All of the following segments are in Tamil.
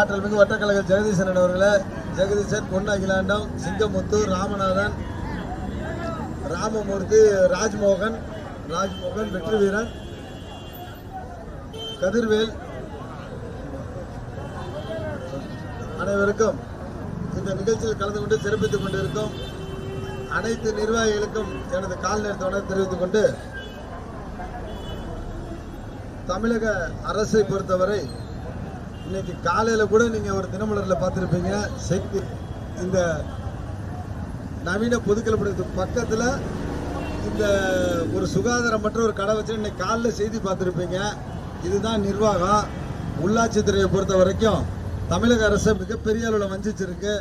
ஆற்றல் மிகு வட்டக்கழக ஜெகதீசன் அவர்களை ஜெகதீசன் பொன் அகிலாண்டம் சிங்கமுத்து ராமநாதன் ராமமூர்த்தி ராஜ்மோகன் ராஜ்மோகன் வெற்றி வீரன் கதிர்வேல். அனைவருக்கும் இந்த நிகழ்ச்சியில் கலந்து கொண்டு சிறப்பித்துக் கொண்டிருக்கும் அனைத்து நிர்வாகிகளுக்கும் எனது கால் நேரத்தோட தெரிவித்துக் கொண்டு தமிழக அரசை பொறுத்தவரை இன்னைக்கு காலையில கூட நீங்க ஒரு தினமலர்ல பார்த்துருப்பீங்க. செய்தி இந்த நவீன பொதுக்கல்படத்துக்கு பக்கத்துல இந்த ஒரு சுகாதாரமற்ற ஒரு கடை வச்சு இன்னைக்கு காலையில் செய்தி பார்த்துருப்பீங்க. இதுதான் நிர்வாகம். உள்ளாட்சித்துறையை பொறுத்த வரைக்கும் தமிழக அரசு மிகப்பெரிய அளவில் வஞ்சிச்சிருக்கு.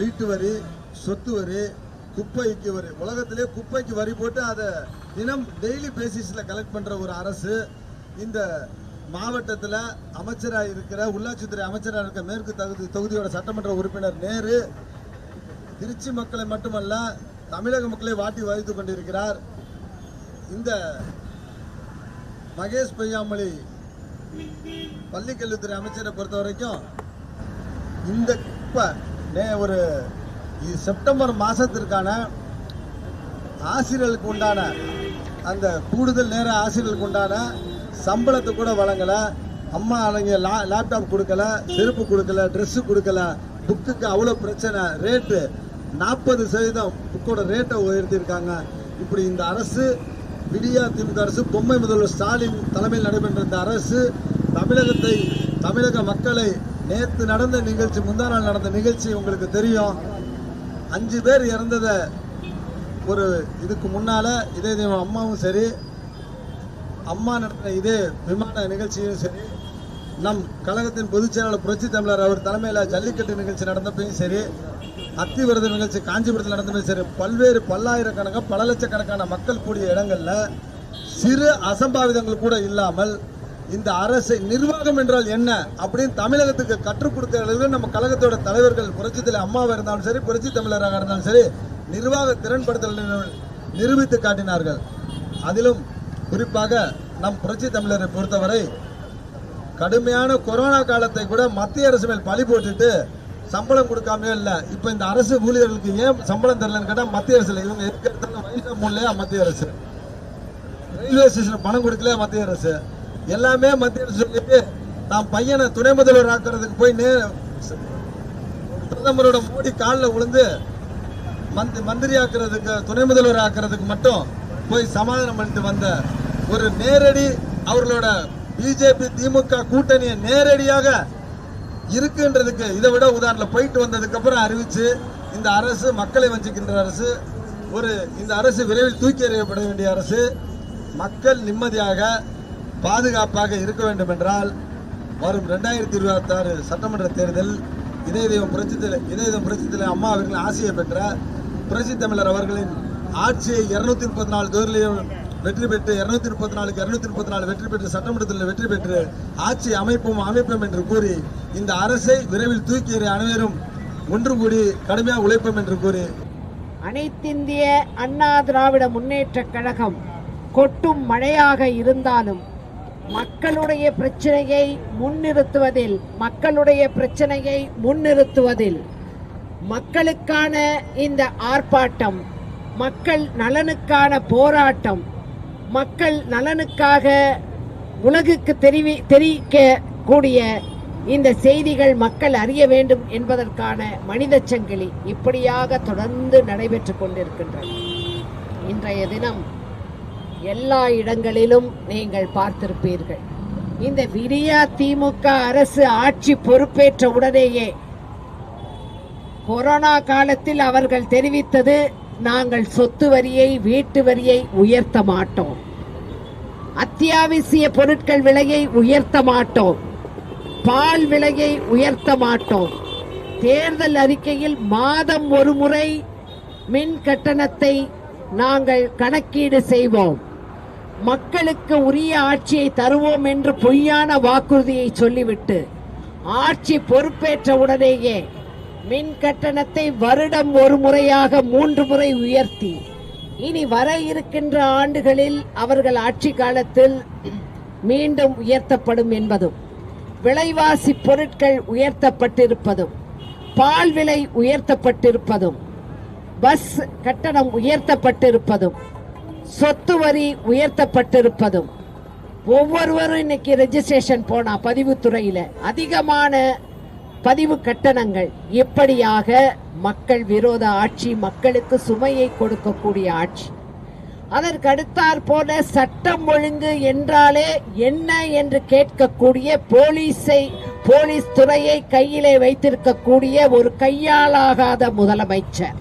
வீட்டு வரி சொத்து வரி குப்பைக்கு வரி. உலகத்திலே குப்பைக்கு வரி போட்டு அதை தினம் டெய்லி பேசிஸில் கலெக்ட் பண்ணுற ஒரு அரசு. இந்த மாவட்டத்தில் அமைச்சராக இருக்கிற உள்ளாட்சித்துறை அமைச்சராக இருக்கிற மேற்கு தகுதி தொகுதியோட சட்டமன்ற உறுப்பினர் நேரு திருச்சி மக்களை மட்டுமல்ல தமிழக மக்களை வாட்டி வதைத்துக் கொண்டிருக்கிறார். இந்த மகேஷ் பொய்யாமொழி பள்ளிக்கல்வித்துறை அமைச்சரை பொறுத்த வரைக்கும் இந்த இப்போ நே ஒரு செப்டம்பர் மாதத்திற்கான ஆசிரியர்களுக்கு உண்டான அந்த கூடுதல் நேர ஆசிரியர்களுக்கு உண்டான சம்பளத்தை கூட வழங்கலை. அம்மா அவங்க லா லேப்டாப் கொடுக்கல செருப்பு கொடுக்கல ட்ரெஸ்ஸு கொடுக்கல. புக்குக்கு அவ்வளோ பிரச்சனை. ரேட்டு நாற்பது சதவீதம் புக்கோட ரேட்டை உயர்த்தியிருக்காங்க. இப்படி இந்த அரசு விடியா திமுக அரசு பொம்மை முதல்வர் ஸ்டாலின் தலைமையில் நடைபெற்ற இந்த அரசு தமிழகத்தை தமிழக மக்களை நேற்று நடந்த நிகழ்ச்சி முந்தா நாள் நடந்த நிகழ்ச்சி உங்களுக்கு தெரியும். அஞ்சு பேர் இறந்ததை ஒரு இதுக்கு முன்னால் இதே தெய்வம் அம்மாவும் சரி அம்மா நடத்தின இதே விமான நிகழ்ச்சியும் சரி நம் கழகத்தின் பொதுச் செயலாளர் புரட்சி தமிழர் அவர் தலைமையில் ஜல்லிக்கட்டு நிகழ்ச்சி நடந்தப்பையும் சரி அத்திவிரத நிகழ்ச்சி காஞ்சிபுரத்தில் நடந்தப்பையும் சரி பல்வேறு பல்லாயிரக்கணக்கான பல லட்சக்கணக்கான மக்கள் கூடிய இடங்களில் சிறு அசம்பாவிதங்கள் கூட இல்லாமல் இந்த அரசை நிர்வாகம் என்றால் என்ன அப்படின்னு தமிழகத்துக்கு கற்றுக் கொடுக்கிற அளவில் நம்ம கழகத்தோட தலைவர்கள் புரட்சித்தில் அம்மாவாக இருந்தாலும் சரி புரட்சி தமிழராக இருந்தாலும் சரி நிர்வாக திறன்படுத்தல் நிரூபித்து காட்டினார்கள். அதிலும் குறிப்பாக நம் புரட்சி தமிழரை பொறுத்தவரை கடுமையான கொரோனா காலத்தை கூட மத்திய அரசு மேல் பழி போட்டுட்டு சம்பளம் கொடுக்காமே இல்லை. இப்போ இந்த அரசு ஊழியர்களுக்கு ஏன் சம்பளம் தரலன்னு கேட்டால் மத்திய அரசு இவங்க இருக்கிறதால வயசு மூலையா மத்திய அரசு. ரயில்வே ஸ்டேஷன் பணம் கொடுக்கல மத்திய அரசு. எல்லாமே மத்திய அரசு சொல்லிட்டு தான் பையனை துணை முதல்வர் ஆக்குறதுக்கு போய் நே பிரதமரோட மோடி காலில் விழுந்து மந்த் மந்திரி ஆக்குறதுக்கு துணை முதல்வர் ஆக்குறதுக்கு மட்டும் போய் சமாதானம் பண்ணிட்டு வந்த ஒரு நேரடி அவர்களோட பிஜேபி திமுக கூட்டணியை நேரடியாக இருக்குன்றதுக்கு இதை விட உதாரணம் போயிட்டு வந்ததுக்கு அப்புறம் அறிவிச்சு இந்த அரசு மக்களை வஞ்சிக்கின்ற அரசு ஒரு இந்த அரசு விரைவில் தூக்கி எறியப்பட வேண்டிய அரசு மக்கள் நிம்மதியாக பாதுகாப்பாக இருக்க வேண்டும் என்றால் வரும் ரெண்டாயிரத்தி இருபத்தாறு சட்டமன்ற தேர்தல் இதய தெய்வம் புரட்சி இதய தெய்வம் புரட்சி அம்மா அவர்களின் ஆசையை பெற்ற புரட்சி தமிழர் அவர்களின் ஆட்சியை இருநூத்தி முப்பத்தி நாலு தொகுதியிலையும் வெற்றி பெற்று இருநூத்தி முப்பத்தி நாலுக்கு இருநூத்தி முப்பத்தி நாலு வெற்றி பெற்று சட்டமன்றத்தில் வெற்றி பெற்று ஆட்சி அமைப்போம் அமைப்போம் என்று கூறி இந்த அரசை விரைவில் தூக்கி அனைவரும் ஒன்று கூடி கடுமையாக உழைப்போம் என்று கூறி. அனைத்திந்திய அண்ணா திராவிட முன்னேற்ற கழகம் கொட்டும் மழையாக இருந்தாலும் மக்களுடைய பிரச்சனையை முன்னிறுத்துவதில் மக்களுடைய பிரச்சனையை முன்னிறுத்துவதில் மக்களுக்கான இந்த ஆர்ப்பாட்டம் மக்கள் நலனுக்கான போராட்டம் மக்கள் நலனுக்காக உலகுக்கு தெரிவி தெரிவிக்கக்கூடிய இந்த செய்திகள் மக்கள் அறிய வேண்டும் என்பதற்கான மனித சங்கிலி இப்படியாக தொடர்ந்து நடைபெற்று கொண்டிருக்கின்றன இன்றைய தினம் எல்லா இடங்களிலும் நீங்கள் பார்த்திருப்பீர்கள். இந்த விரியா திமுக அரசு ஆட்சி பொறுப்பேற்ற உடனேயே கொரோனா காலத்தில் அவர்கள் தெரிவித்தது நாங்கள் சொத்து வரியை வீட்டு வரியை உயர்த்த மாட்டோம். அத்தியாவசிய பொருட்கள் விலையை உயர்த்த மாட்டோம். பால் விலையை உயர்த்த மாட்டோம். தேர்தல் அறிக்கையில் மாதம் ஒரு முறை மின் கட்டணத்தை நாங்கள் கணக்கீடு செய்வோம். மக்களுக்கு உரிய ஆட்சியை தருவோம் என்று பொய்யான வாக்குறுதியை சொல்லிவிட்டு ஆட்சி பொறுப்பேற்ற உடனேயே மின் கட்டணத்தை வருடம் ஒரு முறையாக மூன்று முறை உயர்த்தி. இனி வர இருக்கின்ற ஆண்டுகளில் அவர்கள் ஆட்சி காலத்தில் மீண்டும் உயர்த்தப்படும் என்பதும் விலைவாசி பொருட்கள் உயர்த்தப்பட்டிருப்பதும் பால் விலை உயர்த்தப்பட்டிருப்பதும் பஸ் கட்டணம் உயர்த்தப்பட்டிருப்பதும் சொத்து வரி உயர்த்தப்பட்டிருப்பதும். ஒவ்வொருவரும் இன்னைக்கு ரெஜிஸ்ட்ரேஷன் போனா பதிவுத்துறையில அதிகமான பதிவு கட்டணங்கள். இப்படியாக மக்கள் விரோத ஆட்சி மக்களுக்கு சுமையை கொடுக்கக்கூடிய ஆட்சி. அதற்கு அடுத்தாற் போல சட்டம் ஒழுங்கு என்றாலே என்ன என்று கேட்கக்கூடிய போலீஸை போலீஸ் துறையை கையிலே வைத்திருக்கக்கூடிய ஒரு கையாலாகாத முதலமைச்சர்.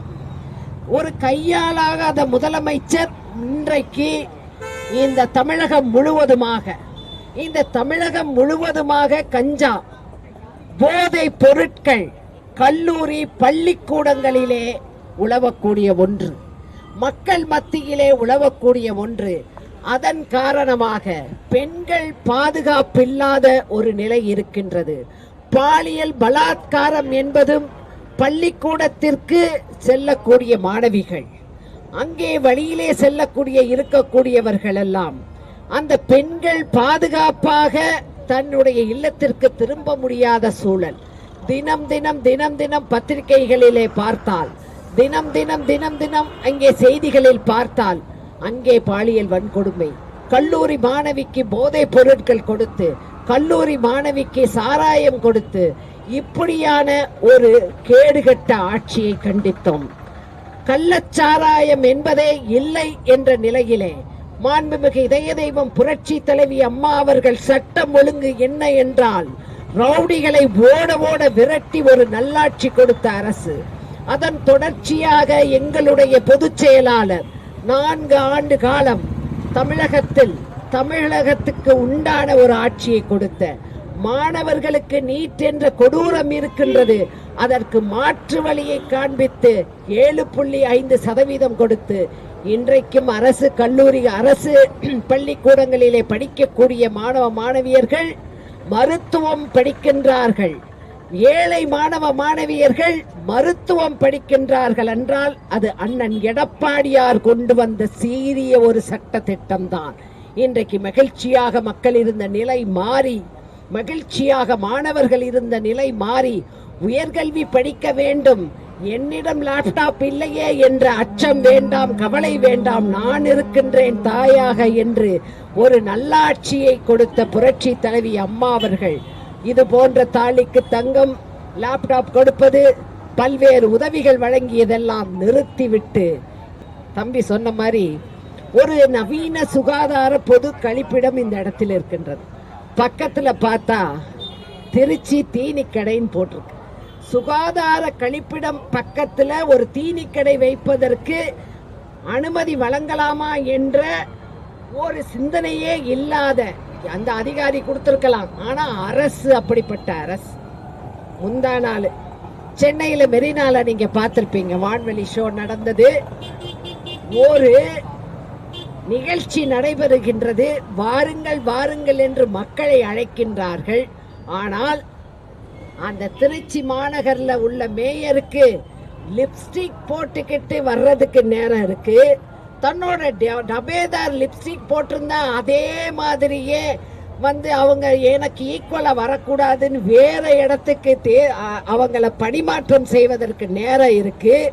ஒரு கையாலாகாத முதலமைச்சர் இன்றைக்கு இந்த தமிழகம் முழுவதுமாக இந்த தமிழகம் முழுவதுமாக கஞ்சா போதை பொருட்கள் கல்லூரி பள்ளிக்கூடங்களிலே உழவக்கூடிய ஒன்று மக்கள் மத்தியிலே உழவக்கூடிய ஒன்று. அதன் காரணமாக பெண்கள் பாதுகாப்பில்லாத ஒரு நிலை இருக்கின்றது. பாலியல் பலாத்காரம் என்பதும் பள்ளிக்கூடத்திற்கு செல்லக்கூடிய மாணவிகள் அங்கே வழியிலே செல்லக்கூடிய இருக்கக்கூடியவர்கள் எல்லாம் அந்த பெண்கள் பாதுகாப்பாக தன்னுடைய இல்லத்திற்கு திரும்ப முடியாத சூழல். தினம் தினம் தினம் தினம் பத்திரிகைகளிலே பார்த்தால் தினம் தினம் தினம் தினம் அங்கே செய்திகளில் பார்த்தால் அங்கே பாலியல் வன்கொடுமை. கல்லூரி மாணவிக்கு போதைப் பொருட்கள் கொடுத்து கல்லூரி மாணவிக்கு சாராயம் கொடுத்து இப்படியான ஒரு கேடுகட்ட ஆட்சியை கண்டித்தோம். கள்ளச்சாராயம் என்பதே இல்லை என்ற நிலையிலே மாண்புமிகு இதய தெய்வம் புரட்சி தலைவி அம்மா அவர்கள் சட்டம் ஒழுங்கு என்ன என்றால் ரவுடிகளை ஓட ஓட விரட்டி ஒரு நல்லாட்சி கொடுத்த அரசு. அதன் தொடர்ச்சியாக எங்களுடைய பொதுச் செயலாளர் நான்கு ஆண்டு காலம் தமிழகத்தில் தமிழகத்துக்கு உண்டான ஒரு ஆட்சியை கொடுத்த. மாணவர்களுக்கு நீட் என்ற கொடூரம் இருக்கின்றது. அதற்கு மாற்று வழியை காண்பித்து ஏழு புள்ளி ஐந்து சதவீதம் கொடுத்து இன்றைக்கும் அரசு கல்லூரி அரசு பள்ளிக்கூடங்களிலே படிக்கக்கூடிய மாணவ மாணவியர்கள் மருத்துவம் படிக்கின்றார்கள். ஏழை மாணவ மாணவியர்கள் மருத்துவம் படிக்கின்றார்கள் என்றால் அது அண்ணன் எடப்பாடியார் கொண்டு வந்த சீரிய ஒரு சட்ட திட்டம்தான் இன்றைக்கு மகிழ்ச்சியாக மக்கள் இருந்த நிலை மாறி மகிழ்ச்சியாக மாணவர்கள் இருந்த நிலை மாறி உயர்கல்வி படிக்க வேண்டும். என்னிடம் லேப்டாப் இல்லையே என்ற அச்சம் வேண்டாம் கவலை வேண்டாம் நான் இருக்கின்றேன் தாயாக என்று ஒரு நல்லாட்சியை கொடுத்த புரட்சி தலைவி அம்மா அவர்கள். இது போன்ற தாலிக்கு தங்கம் லேப்டாப் கொடுப்பது பல்வேறு உதவிகள் வழங்கியதெல்லாம் நிறுத்திவிட்டு தம்பி சொன்ன மாதிரி ஒரு நவீன சுகாதார பொது கழிப்பிடம் இந்த இடத்தில் இருக்கின்றது. பக்கத்தில் பார்த்தா திருச்சி தீனி கடைன்னு போட்டிருக்கு. சுகாதார கணிப்பிடம் பக்கத்தில் ஒரு தீனிக்கடை வைப்பதற்கு அனுமதி வழங்கலாமா என்ற ஒரு சிந்தனையே இல்லாத அந்த அதிகாரி கொடுத்திருக்கலாம். ஆனா அரசு அப்படிப்பட்ட அரசு. முந்தா நாள். சென்னையில மெரினால நீங்க பார்த்திருப்பீங்க. வான்வெளி ஷோ நடந்தது. ஒரு நிகழ்ச்சி நடைபெறுகின்றது. வாருங்கள் வாருங்கள் என்று மக்களை அழைக்கின்றார்கள். ஆனால் அந்த திருச்சி மாநகர்ல உள்ள மேயருக்கு லிப்ஸ்டிக் போட்டுக்கிட்டு வர்றதுக்கு நேரம் இருக்கு. தன்னோட டபேதார் லிப்ஸ்டிக் போட்டிருந்தா அதே மாதிரியே வந்து அவங்க எனக்கு ஈக்குவலாக வரக்கூடாதுன்னு வேற இடத்துக்கு தே அவங்கள பணிமாற்றம் செய்வதற்கு நேரம் இருக்கு.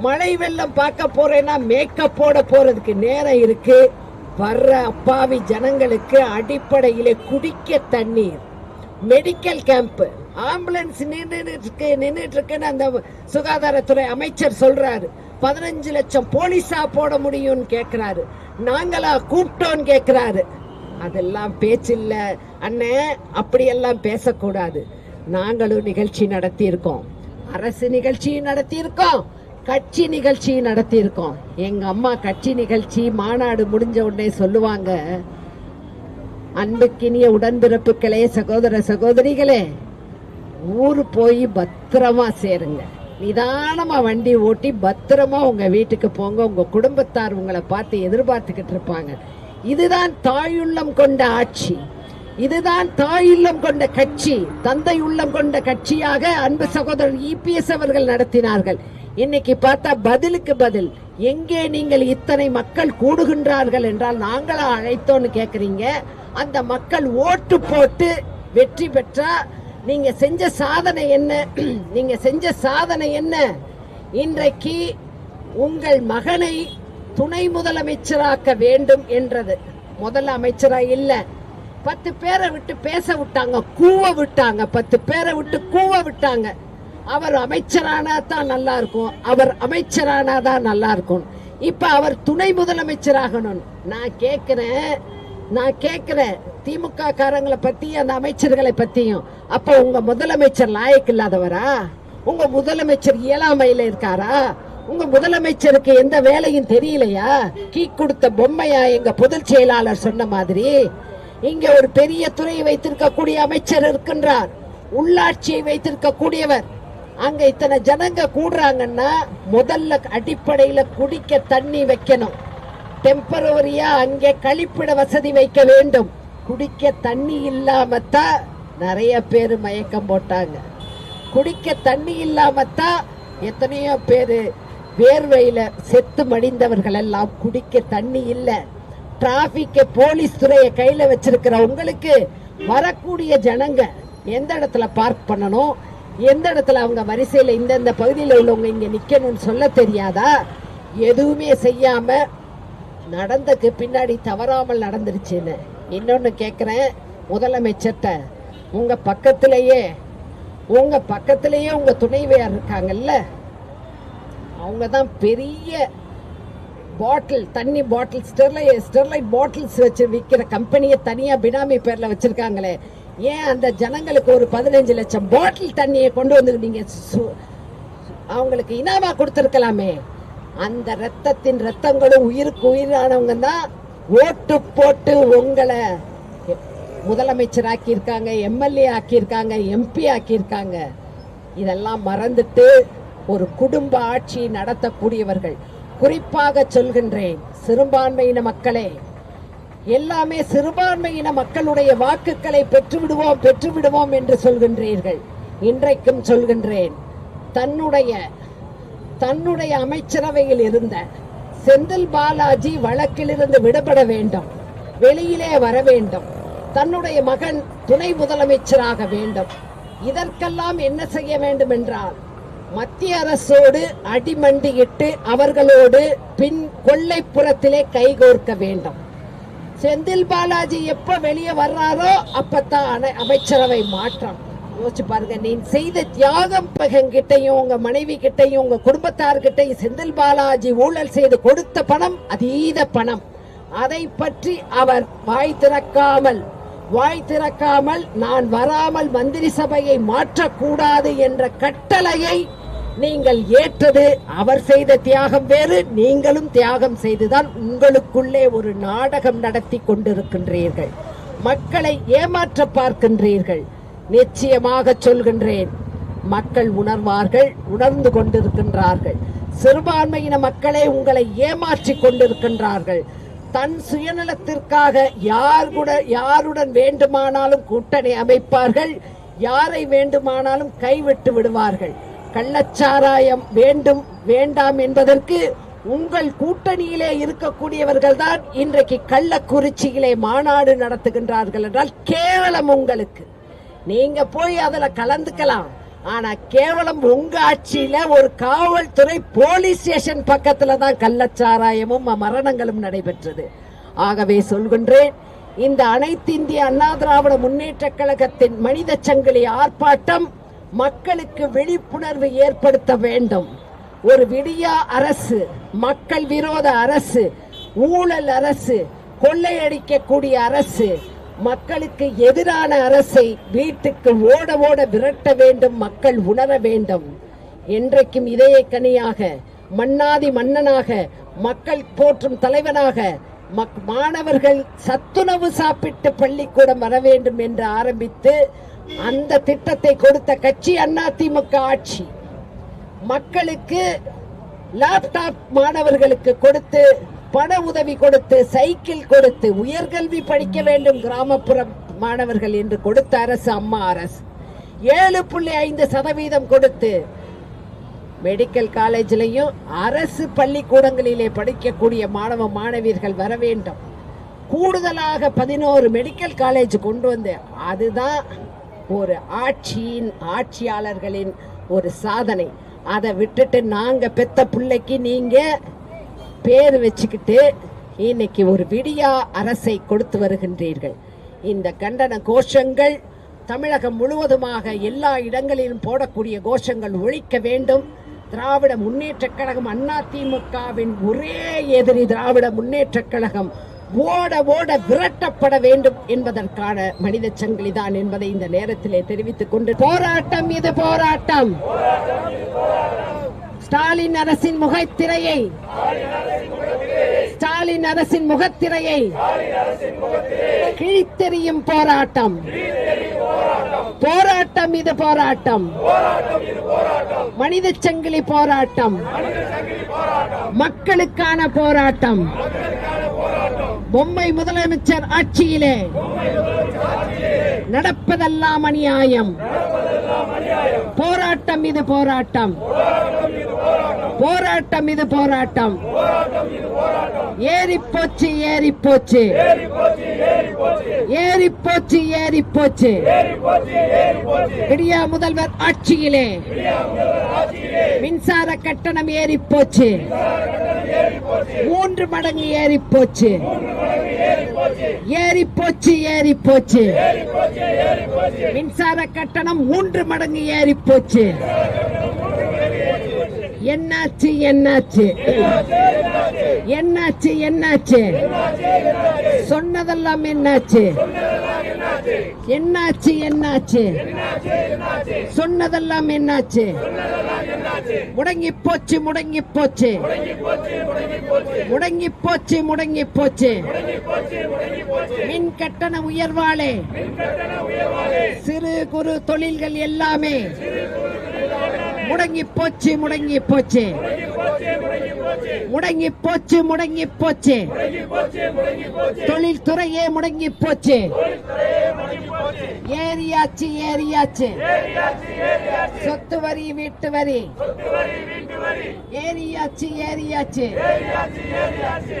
மழை வெள்ளம் பார்க்க போறேன்னா மேக்கப் போட போறதுக்கு நேரம் இருக்கு. வர்ற அப்பாவி ஜனங்களுக்கு அடிப்படையிலே குடிக்க தண்ணீர். மெடிக்கல் கேம்ப் ஆம்புலன்ஸ் நின்றுட்டு இருக்கு நின்றுட்டு இருக்குன்னு அந்த சுகாதாரத்துறை அமைச்சர் சொல்றாரு. பதினஞ்சு லட்சம் போலீஸா போட முடியும்னு கேக்குறாரு. நாங்களா கூப்பிட்டோன்னு கேக்குறாரு. அதெல்லாம் பேச்சில்ல. அண்ணே அப்படியெல்லாம் பேசக்கூடாது. நாங்களும் நிகழ்ச்சி நடத்தி இருக்கோம் அரசு நிகழ்ச்சியும் நடத்தி இருக்கோம் கட்சி நிகழ்ச்சியும் நடத்தி இருக்கோம் எங்க அம்மா கட்சி நிகழ்ச்சி மாநாடு முடிஞ்ச உடனே சொல்லுவாங்க அன்புக்கினிய உடன்பிறப்புகளே சகோதர சகோதரிகளே ஊர் போய் பத்திரமா சேருங்க. நிதானமா வண்டி ஓட்டி பத்திரமா உங்க வீட்டுக்கு போங்க. உங்க குடும்பத்தார் உங்களை பார்த்து எதிர்பார்த்துக்கிட்டு இருப்பாங்க. இதுதான் தாயுள்ளம் கொண்ட ஆட்சி. இதுதான் தாயுள்ளம் கொண்ட கட்சி. தந்தை உள்ளம் கொண்ட கட்சியாக அன்பு சகோதரர் இபிஎஸ் அவர்கள் நடத்தினார்கள். இன்னைக்கு பார்த்தா பதிலுக்கு பதில். எங்கே நீங்கள் இத்தனை மக்கள் கூடுகின்றார்கள் என்றால் நாங்களா அழைத்தோன்னு கேக்குறீங்க. அந்த மக்கள் ஓட்டு போட்டு வெற்றி பெற்றா நீங்க செஞ்ச சாதனை என்ன? நீங்க செஞ்ச சாதனை என்ன? இன்றைக்கு உங்கள் மகனை துணை முதலமைச்சராக்க வேண்டும் என்றது. முதல் அமைச்சரா இல்ல. பத்து பேரை விட்டு பேச விட்டாங்க கூவ விட்டாங்க. பத்து பேரை விட்டு கூவ விட்டாங்க. அவர் அமைச்சரானா தான் நல்லா இருக்கும். அவர் அமைச்சரானா தான் நல்லா இருக்கும். இப்ப அவர் துணை முதலமைச்சராகணும். நான் கேக்குறேன். நான் கேக்குறேன். திமுக காரங்களை பத்தியும் அந்த அமைச்சர்களை பத்தியும். அப்ப உங்க முதலமைச்சர் லாயக்கு இல்லாதவரா? உங்க முதலமைச்சர் இயலாமையில இருக்காரா? உங்க முதலமைச்சருக்கு எந்த வேலையும் தெரியலையா? கீ கொடுத்த பொம்மையா எங்க பொதுச் செயலாளர் சொன்ன மாதிரி? இங்க ஒரு பெரிய துறை வைத்திருக்க கூடிய அமைச்சர் இருக்கின்றார். உள்ளாட்சியை வைத்திருக்க கூடியவர் அங்க இத்தனை ஜனங்க கூடுறாங்கன்னா முதல்ல அடிப்படையில குடிக்க தண்ணி வைக்கணும். டெம்பரவரியா அங்கே கழிப்பிட வசதி வைக்க வேண்டும். குடிக்க தண்ணி இல்லாமத்தான் நிறைய பேர் மயக்கம் போட்டாங்க. குடிக்க தண்ணி இல்லாமத்தான் எத்தனையோ பேர் வேர்வையில் செத்து மடிந்தவர்கள் எல்லாம் குடிக்க தண்ணி இல்லை. டிராஃபிக்கை போலீஸ் துறையை கையில் வச்சிருக்கிற உங்களுக்கு வரக்கூடிய ஜனங்க எந்த இடத்துல பார்க் பண்ணணும்? எந்த இடத்துல அவங்க வரிசையில் இந்தந்த பகுதியில் உள்ளவங்க இங்கே நிற்கணும்னு சொல்ல தெரியாதா? எதுவுமே செய்யாமல் நடந்ததுக்கு பின்னாடி தவறாமல் நடந்துருச்சுன்னு. இன்னொன்று கேட்குறேன் முதலமைச்சர்கிட்ட உங்கள் பக்கத்திலேயே உங்கள் பக்கத்திலேயே உங்கள் துணைவியார் இருக்காங்கல்ல? அவங்க தான் பெரிய பாட்டில் தண்ணி பாட்டில் ஸ்டெர்லை ஸ்டெர்லைட் பாட்டில்ஸ் வச்சு விற்கிற கம்பெனியை தனியாக பினாமி பேரில் வச்சுருக்காங்களே. ஏன் அந்த ஜனங்களுக்கு ஒரு பதினஞ்சு லட்சம் பாட்டில் தண்ணியை கொண்டு வந்து நீங்கள் சு- அவங்களுக்கு இனாமா கொடுத்துருக்கலாமே? அந்த ரத்தத்தின் ரத்தங்களும் உயிருக்கு உயிரானவங்க தான் ஓட்டு போட்டு உங்களை முதலமைச்சர் ஆக்கியிருக்காங்க எம்எல்ஏ ஆக்கியிருக்காங்க எம்பி ஆக்கியிருக்காங்க. இதெல்லாம் மறந்துட்டு ஒரு குடும்ப ஆட்சி நடத்தக்கூடியவர்கள். குறிப்பாக சொல்கின்றேன் சிறுபான்மையின மக்களே. எல்லாமே சிறுபான்மையின மக்களுடைய வாக்குகளை பெற்றுவிடுவோம் பெற்றுவிடுவோம் என்று சொல்கின்றீர்கள். இன்றைக்கும் சொல்கின்றேன் தன்னுடைய தன்னுடைய அமைச்சரவையில் இருந்த செந்தில் பாலாஜி வழக்கிலிருந்து விடுபட வேண்டும். வெளியிலே வர வேண்டும். தன்னுடைய மகன் துணை முதலமைச்சராக வேண்டும். இதற்கெல்லாம் என்ன செய்ய வேண்டும் என்றால் மத்திய அரசோடு அடிமண்டியிட்டு அவர்களோடு பின் கொள்ளைப்புறத்திலே கைகோர்க்க வேண்டும். செந்தில் பாலாஜி எப்ப வெளியே வர்றாரோ அப்பத்தான் அமைச்சரவை மாற்றம். யோசிச்சு பாருங்க நீ செய்த தியாகம் கிட்டையும் உங்க மனைவி கிட்டையும் உங்க குடும்பத்தார்கிட்டையும் செந்தில் பாலாஜி ஊழல் செய்து கொடுத்த பணம் அதீத பணம். அதை பற்றி அவர் வாய் திறக்காமல் வாய் திறக்காமல் நான் வராமல் மந்திரி சபையை மாற்றக்கூடாது என்ற கட்டளையை நீங்கள் ஏற்றது. அவர் செய்த தியாகம் வேறு நீங்களும் தியாகம் செய்துதான் உங்களுக்குள்ளே ஒரு நாடகம் நடத்தி கொண்டிருக்கின்றீர்கள். மக்களை ஏமாற்ற பார்க்கின்றீர்கள். நிச்சயமாக சொல்கின்றேன். மக்கள் உணர்வார்கள் உணர்ந்து கொண்டிருக்கின்றார்கள். சிறுபான்மையின மக்களே உங்களை ஏமாற்றிக் கொண்டிருக்கின்றார்கள். தன் சுயநலத்திற்காக யார் கூட யாருடன் வேண்டுமானாலும் கூட்டணி அமைப்பார்கள் யாரை வேண்டுமானாலும் கைவிட்டு விடுவார்கள். கள்ளச்சாராயம் வேண்டும் வேண்டாம் என்பதற்கு உங்கள் கூட்டணியிலே இருக்கக்கூடியவர்கள் தான் இன்றைக்கு கள்ளக்குறிச்சியிலே மாநாடு நடத்துகின்றார்கள் என்றால் கேவலம் உங்களுக்கு. நீங்க போய் அதுல கலந்துக்கலாம். ஆனா கேவலம் உங்க ஆட்சியில ஒரு காவல்துறை போலீஸ் ஸ்டேஷன் பக்கத்துல தான் கள்ளச்சாராயமும் மரணங்களும் நடைபெற்றது. ஆகவே சொல்கின்றேன் இந்த அனைத்து இந்திய அண்ணா திராவிட முன்னேற்ற கழகத்தின் மனித சங்கிலி ஆர்ப்பாட்டம் மக்களுக்கு விழிப்புணர்வு ஏற்படுத்த வேண்டும். ஒரு விடியா அரசு மக்கள் விரோத அரசு ஊழல் அரசு கொள்ளையடிக்கக்கூடிய அரசு மக்களுக்கு எதிரான அரசை வீட்டுக்கு ஓட ஓட விரட்ட வேண்டும் மக்கள் உணர வேண்டும். என்றைக்கும் இதய கனியாக மன்னாதி மன்னனாக மக்கள் போற்றும் தலைவனாக மக்- மாணவர்கள் சத்துணவு சாப்பிட்டு பள்ளிக்கூடம் வர வேண்டும் என்று ஆரம்பித்து அந்த திட்டத்தை கொடுத்த கட்சி அதிமுக ஆட்சி. மக்களுக்கு லேப்டாப் மாணவர்களுக்கு கொடுத்து பண உதவி கொடுத்து சைக்கிள் கொடுத்து உயர்கல்வி படிக்க வேண்டும் கிராமப்புற மாணவர்கள் என்று கொடுத்த அரசு அம்மா அரசு. ஏழு புள்ளி ஐந்து சதவீதம் கொடுத்து மெடிக்கல் காலேஜிலையும் அரசு பள்ளிக்கூடங்களிலே படிக்கக்கூடிய மாணவ மாணவியர்கள் வர வேண்டும். கூடுதலாக பதினோரு மெடிக்கல் காலேஜ் கொண்டு வந்து அதுதான் ஒரு ஆட்சியின் ஆட்சியாளர்களின் ஒரு சாதனை. அதை விட்டுட்டு நாங்கள் பெத்த பிள்ளைக்கு நீங்கள் பேர் வச்சுக்கிட்டு இன்னைக்கு ஒரு விடியா அரசை கொடுத்து வருகின்றீர்கள். இந்த கண்டன கோஷங்கள் தமிழகம் முழுவதுமாக எல்லா இடங்களிலும் போடக்கூடிய கோஷங்கள் ஒழிக்க வேண்டும். திராவிட முன்னேற்றக் கழகம் அதிமுகவின் ஒரே எதிரி திராவிட முன்னேற்றக் கழகம் ஓட ஓட விரட்டப்பட வேண்டும் என்பதற்கான மனித சங்கிலிதான் என்பதை இந்த நேரத்திலே தெரிவித்துக் கொண்டு போராட்டம் இது போராட்டம். ஸ்டாலின் அரசின் முகத்திரையை. ஸ்டாலின் அரசின் முகத்திரையை. கிழித்தெறியும் போராட்டம். போராட்டம் இது போராட்டம். மனித சங்கிலி போராட்டம். மக்களுக்கான போராட்டம். பொம்மை முதலமைச்சர் ஆட்சியிலே நடப்பதெல்லாம் அநியாயம். போராட்டம் இது போராட்டம். போராட்டம் இது போராட்டம். ஏறி போச்சு ஏறி போச்சு ஏறி போச்சு ஏறி போச்சு விடியா முதல்வர் ஆட்சியிலே. மின்சார கட்டணம் ஏறி போச்சு மூன்று மடங்கு ஏறி போச்சு ஏறி போச்சு ஏறி போச்சு மின்சார கட்டணம் மூன்று மடங்கு ஏறி போச்சு என்னாச்சு என்னாச்சு? என்னாச்சு என்னாச்சு? சொன்னதெல்லாம் என்னாச்சு? என்னாச்சு என்னாச்சு? சொன்னதெல்லாம் என்னாச்சு? முடங்கி போச்சு முடங்கி போச்சு முடங்கி போச்சு முடங்கி போச்சு மின் கட்டண உயர்வாலே சிறு குறு தொழில்கள் எல்லாமே. முடங்கி போச்சு முடங்கி போச்சு. முடங்கி போச்சு முடங்கி போச்சு. தொழில்துறையே முடங்கி போச்சு. ஏரியாச்சு ஏரியாச்சு சொத்து வரி வீட்டு வரி. ஏரியாச்சு ஏரியாச்சு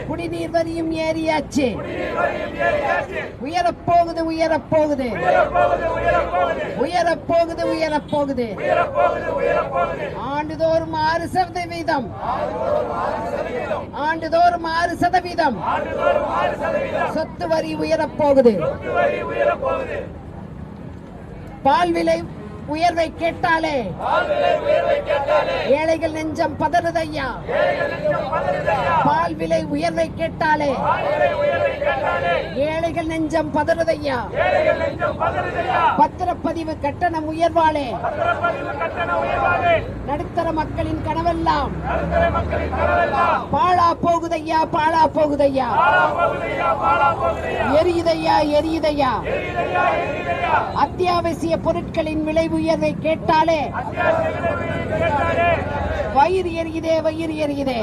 குடிநீர் வரியும் ஏரியாச்சு உயரப்போகுது உயரப்போகுது. உயரப்போகுது உயரப்போகுது. ஆண்டுதோறும் ஆறு சதவீதம். ஆண்டுதோறும் ஆறு சதவீதம். சொத்து வரி உயரப்போகுது. பால் விலை உயர்வை கேட்டாலே. ஏழைகள் நெஞ்சம் பதறுதையா? பால் விலை உயர்வை கேட்டாலே. ஏழைகள் நெஞ்சம் பதறுதையா? பத்திரப்பதிவு கட்டணம் உயர்வாலே நடுத்தர மக்களின் கனவெல்லாம். பாழா போகுதையா பாழா போகுதையா? எரியுதையா எரியுதையா? அத்தியாவசிய பொருட்களின் விளைவு உயர்வை கேட்டாலே வயிறு எரியுதே வயிறு எரியுதே.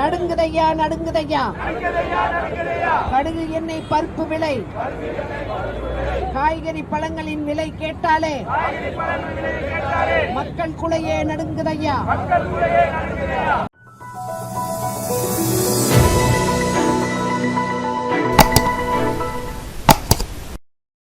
நடுங்குதையா நடுங்குதையா? கடுகு எண்ணெய் பருப்பு விலை. காய்கறி பழங்களின் விலை கேட்டாலே மக்கள் குலையே நடுங்குதையா?